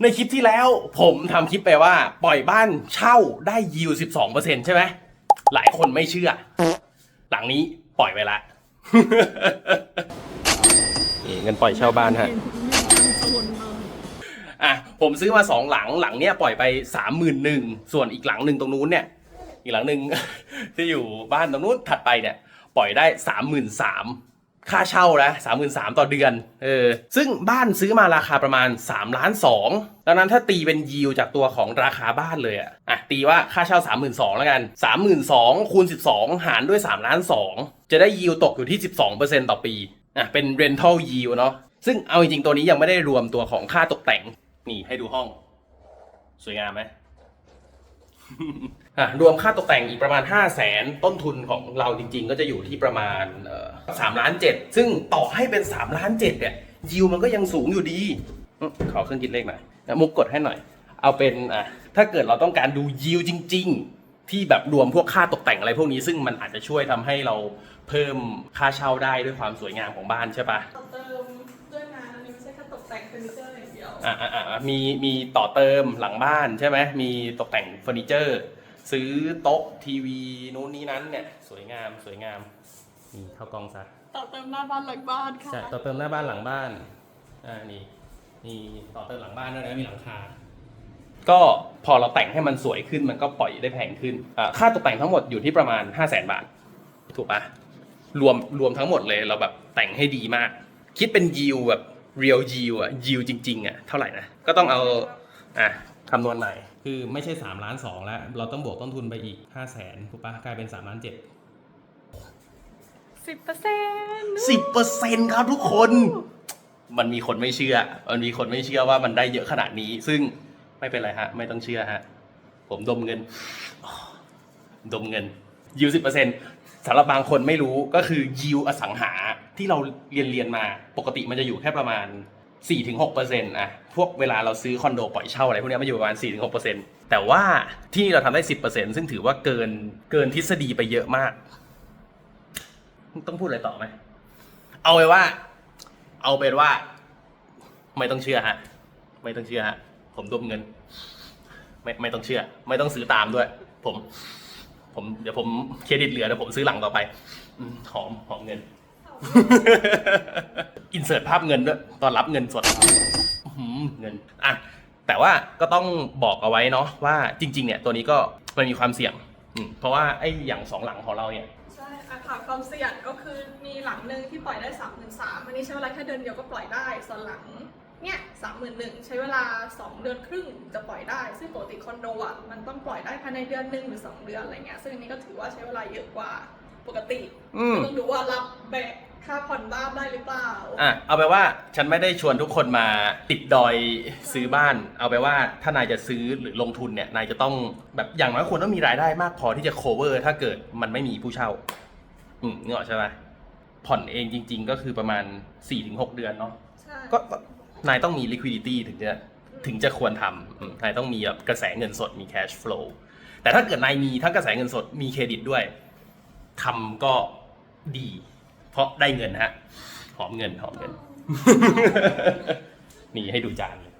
ในคลิปที่แล้วผมทำคลิปไปว่า ปล่อยบ้านเช่าได้ยิว12%ใช่ไหม หลายคนไม่เชื่อ หลังนี้ปล่อยไปละเงินปล่อยเช่าบ้านฮะอะผมซื้อมาสองหลังหลังเนี้ยปล่อยไปสามหมื่นหนึ่งส่วนอีกหลังหนึ่งตรงนู้นเนี่ย อีกหลังหนึ่งที่อยู่บ้านตรงนู้นถัดไปเนี่ย ปล่อยได้สามหมื่นสาม ค่าเช่านะสามหมื่นสามต่อเดือน เออ ซึ่งบ้านซื้อมาราคาประมาณ3ล้านสองดังนั้นถ้าตีเป็นยิวจากตัวของราคาบ้านเลยอะอะ ตีว่าค่าเช่า 3 2 0 0 0แล้วกัน 3 2 0 0 0คูณ12 หารด้วย3ล้านสองจะได้ยิวตกอยู่ที่ 12%ต่อปี อะ เป็น rental yield เนาะ ซึ่งเอาจริงๆ ตัวนี้ยังไม่ได้รวมตัวของค่าตกแต่ง นี่ให้ดูห้อง สวยงามไหม รวมค่าตกแต่งอีกประมาณ 5 0 0แสนต้นทุนของเราจริง ๆ ก็จะอยู่ที่ประมาณสามล้านเจ็ดซึ่งต่อให้เป็น3ล้านเจ็ดเนี่ยยิวมันก็ยังสูงอยู่ดีอื้อขอเครื่องคิดเลขหน่อยนะมุกกดให้หน่อย เอาเป็นอะถ้าเกิดเราต้องการดูยิวจริง ๆ ที่แบบรวมพวกค่าตกแต่งอะไรพวกนี้ ซึ่งมันอาจจะช่วยทำให้เราเพิ่มค่าเช่าได้ด้วยความสวยงามของบ้านใช่ปะต่อเติมด้วยงานอันนี้ไม่ใช่แค่ตกแต่งเฟอร์นิเจอร์อย่างเดียวอ่าอ่าอ่ามีมีต่อเติมหลังบ้านใช่ไหมมีตกแต่งเฟอร์นิเจอร์ ซื้อโต๊ะทีวีนู้นนี้นั้นเนี่ย สวยงามสวยงามนี่เข้ากล้องซะต่อเติมหน้าบ้านหลังบ้านค่ะใช่ต่อเติมหน้าบ้านหลังบ้านอ่านี่นี่ต่อเติมหลังบ้านด้วยนะมีหลังคาก็พอเราแต่งให้มันสวยขึ้นมันก็ปล่อยได้แพงขึ้นอ่าค่าตกแต่งทั้งหมดอยู่ที่ประมาณ 5 0 0แสนบาท ถูกปะรวมรวมทั้งหมดเลยเราแบบแต่งให้ดีมาก คิดเป็นยิวแบบเรียลยิวอะยิวจริง ๆอะเท่าไหร่นะ ก็ต้องเอาอะ คำนวณใหม่ คือไม่ใช่3ล้าน2แล้ว เราต้องบวกต้นทุนไปอีก 5 0 0แสนถูกปะกลายเป็น3ล้าน7 สิบเปอร์เซ็นต์สิบเปอร์เซ็นครับทุกคน มันมีคนไม่เชื่อ มันมีคนไม่เชื่อว่ามันได้เยอะขนาดนี้ ซึ่งไม่เป็นไรฮะ ไม่ต้องเชื่อฮะ ผมดมเงิน ดมเงินยิวสิบเปอร์เซ็นสำหรับบางคนไม่รู้ก็คือยิวอสังหาที่เราเรียนเรียนมา ปกติมันจะอยู่แค่ประมาณ 4-6%อะพวกเวลาเราซื้อคอนโดปล่อยเช่าอะไรพวกนี้มันอยู่ประมาณ 4-6%แต่ว่าที่เราทำได้ 10%ซึ่งถือว่าเกินเกินทฤษฎีไปเยอะมาก ต้องพูดอะไรต่อไหม เอาไปว่า เอาเป็นว่า ไม่ต้องเชื่อฮะ ไม่ต้องเชื่อฮะ ผมดมเงิน ไม่ไม่ต้องเชื่อ ไม่ต้องซื้อตามด้วย ผม ผมเดี๋ยวผมเครดิตเหลือเดี๋ยวผมซื้อหลังต่อไปหอมหอมเงิน อินเสิร์ตภาพเงินด้วยตอนรับเงินสดอื้อหือเงินอะแต่ว่าก็ต้องบอกเอาไว้เนาะว่าจริง ๆ เนี่ยตัวนี้ก็มันมีความเสี่ยงอืมเพราะว่าไอ้อย่างสองหลังของเราเนี่ย ใช่อาคาความเสี่ยงก็คือมีหลังหนึ่งที่ปล่อยได้สามหมื่นสามอันนี้ใช้เวลาแค่เดือนเดียวก็ปล่อยได้ ส่วนหลังเนี่ยสามหมื่นหนึ่งใช้เวลาสองเดือนครึ่งจะปล่อยได้ ซึ่งปกติคอนโดอะมันต้องปล่อยได้ภายในเดือนหนึ่งหรือสองเดือนอะไรเงี้ย ซึ่งอันนี้ก็ถือว่าใช้เวลาเยอะกว่าปกติอืม ก็ต้องดูว่ารับแบก ค่าผ่อนบ้านได้หรือเปล่า อะเอาไปนว่าฉันไม่ได้ชวนทุกคนมาติดดอยซื้อบ้าน เอาไปนว่าถ้านายจะซื้อหรือลงทุนเนี่ยนายจะต้องแบบอย่างน้อยควรต้องมีรายได้มากพอที่จะ cover ถ้าเกิดมันไม่มีผู้เช่า อืมนึกออกใช่ไหมผ่อนเองจริง ๆ ก็คือประมาณ 4-6 เดือนเนาะใช่ก็ก็นายต้องมี liquidity ถึงจะถึงจะควรทำอืมนายต้องมีแบบกระแสเงินสดมี cash flow แต่ถ้าเกิดนายมีทั้งกระแสเงินสดมีเครดิตด้วยทำก็ดี เพราะได้เงินฮะหอมเงินหอมเงิน นี่ให้ดูจานเลย